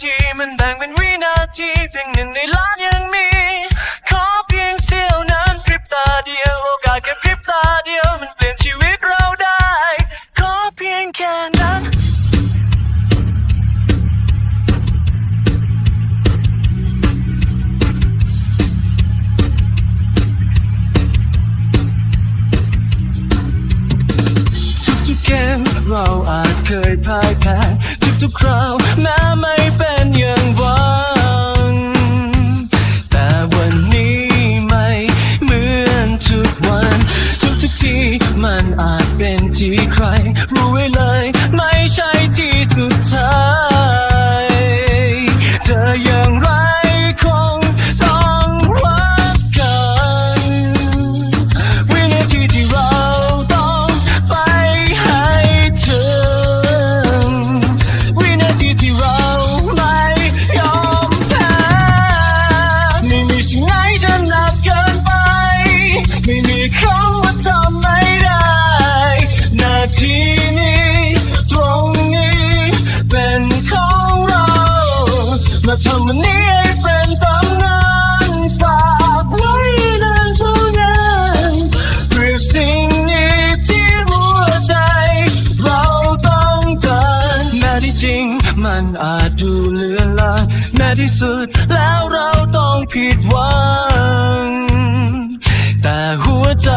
ทีมันแบ่งเป็นวินาทีเพียงหนึ่งในล้านยังมี ขอเพียงเสี้ยวนั้นพริบตาเดียวโอกาสแค่พริบตาเดียวมันเปลี่ยนชีวิตเราได้ ขอเพียงแค่นั้นทุกๆเกมเราอาจเคยพ่ายแพ้ ทุกคราวแม้ไม่เป็นอย่างหวัง แต่วันนี้ไม่เหมือนทุกวัน ทุกทุกทีมันอาจเป็นที่ใคร รู้ไว้เลย ไม่ใช่ที่สุดท้าย เธอ ริง มันอาจดูเลือนลางแม้ที่สุดแล้วเราต้องผิดหวัง แต่หัวใจ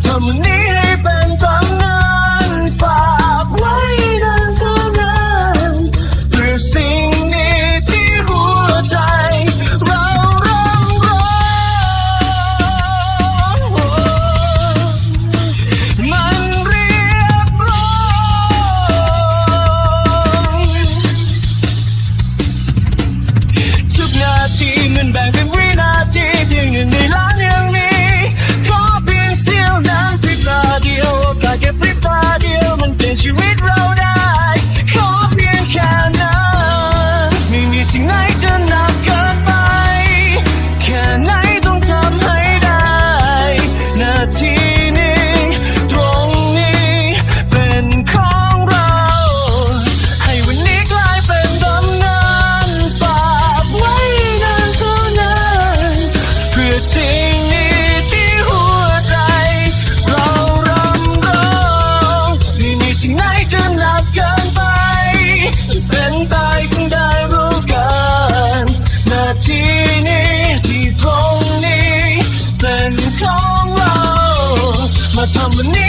time time to